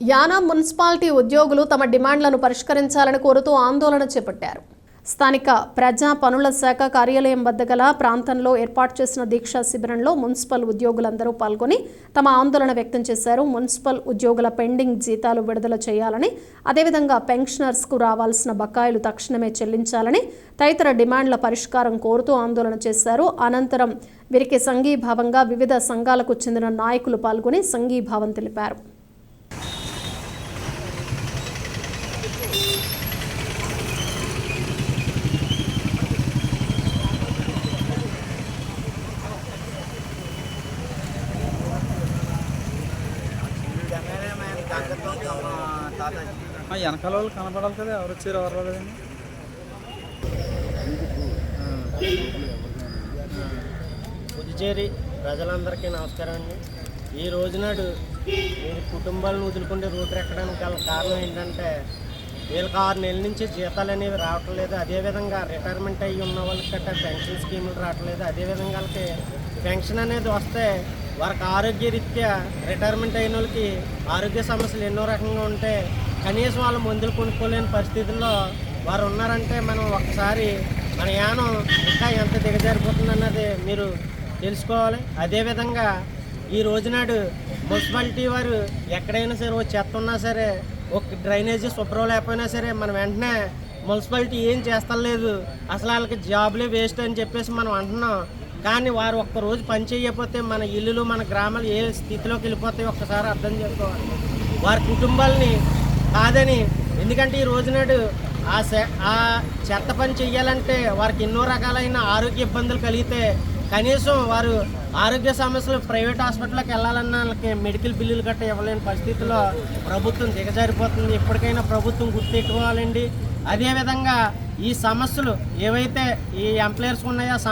Yana municipality ఉద్యోగులు తమ డిమాండ్లను పరిష్కరించాలని కోరుతూ ఆందోళన చేపట్టారు. స్థానిక ప్రజా పనుల శాఖ కార్యాలయం వద్ద గల ప్రాంతంలో ఏర్పాటు చేసిన దీక్షా శిబిరంలో మున్సిపల్ ఉద్యోగులందరూ పాల్గొని తమ ఆందోళన వ్యక్తం చేశారు. మున్సిపల్ ఉద్యోగుల పెండింగ్ జీతాలు విడుదల చేయాలని అదేవిధంగా పెన్షనర్స్కు రావాల్సిన బకాయిలు తక్షణమే చెల్లించాలని తదితర డిమాండ్ల పరిష్కారం కోరుతూ ఆందోళన చేశారు. అనంతరం వీరికి సంఘీభావంగా వివిధ సంఘాలకు చెందిన నాయకులు పాల్గొని సంఘీభావం తెలిపారు. వెనకాల వాళ్ళు కనపడాలి కదా. ఎవరు వచ్చారు ఎవరు రాలేదండి? పుదుచేరి ప్రజలందరికీ నమస్కారం అండి. ఈ రోజునాడు మీరు కుటుంబాలను వదులుకుంటే రూట్ ఎక్కడానికి గల కారణం ఏంటంటే వీళ్ళకి ఆరు నెలల నుంచి జీతాలు అనేవి రావట్లేదు. అదేవిధంగా రిటైర్మెంట్ అయ్యి ఉన్న వాళ్ళకి గట్ట పెన్షన్ స్కీములు రావట్లేదు. అదేవిధంగా వాళ్ళకి పెన్షన్ అనేది వస్తే వారికి ఆరోగ్యరీత్యా రిటైర్మెంట్ అయిన వాళ్ళకి ఆరోగ్య సమస్యలు ఎన్నో రకంగా ఉంటే కనీసం వాళ్ళు మందులు కొనుక్కోలేని పరిస్థితుల్లో వారు ఉన్నారంటే మనం ఒకసారి మన యానం ఇంకా ఎంత దిగజారిపోతుంది అన్నది మీరు తెలుసుకోవాలి. అదేవిధంగా ఈ రోజునాడు మున్సిపాలిటీ వారు ఎక్కడైనా సరే ఓ చెత్త ఉన్నా సరే ఒక డ్రైనేజీ శుభ్రం లేకపోయినా సరే మనం వెంటనే మున్సిపాలిటీ ఏం చేస్తలేదు. అసలు వాళ్ళకి జాబ్లే వేస్ట్ అని చెప్పేసి మనం అంటున్నాం. కానీ వారు ఒక్క రోజు పని చేయకపోతే మన ఇల్లులు మన గ్రామాలు ఏ స్థితిలోకి వెళ్ళిపోతాయి ఒక్కసారి అర్థం చేసుకోవాలి. వారి కుటుంబాలని కాదని ఎందుకంటే ఈ రోజునాడు ఆ సె- ఆ చెత్త పని చేయాలంటే వారికి ఎన్నో రకాలైన ఆరోగ్య ఇబ్బందులు కలిగితే కనీసం వారు ఆరోగ్య సమస్యలు ప్రైవేట్ హాస్పిటల్కి వెళ్ళాలన్నా వాళ్ళకి మెడికల్ బిల్లులు గట్ట ఇవ్వలేని పరిస్థితిలో ప్రభుత్వం దిగజారిపోతుంది ఎప్పటికైనా ప్రభుత్వం గుర్తెట్టుకోవాలండి. అదేవిధంగా ఈ సమస్యలు ఏవైతే ఈ ఎంప్లాయర్స్ ఉన్నాయో ఆ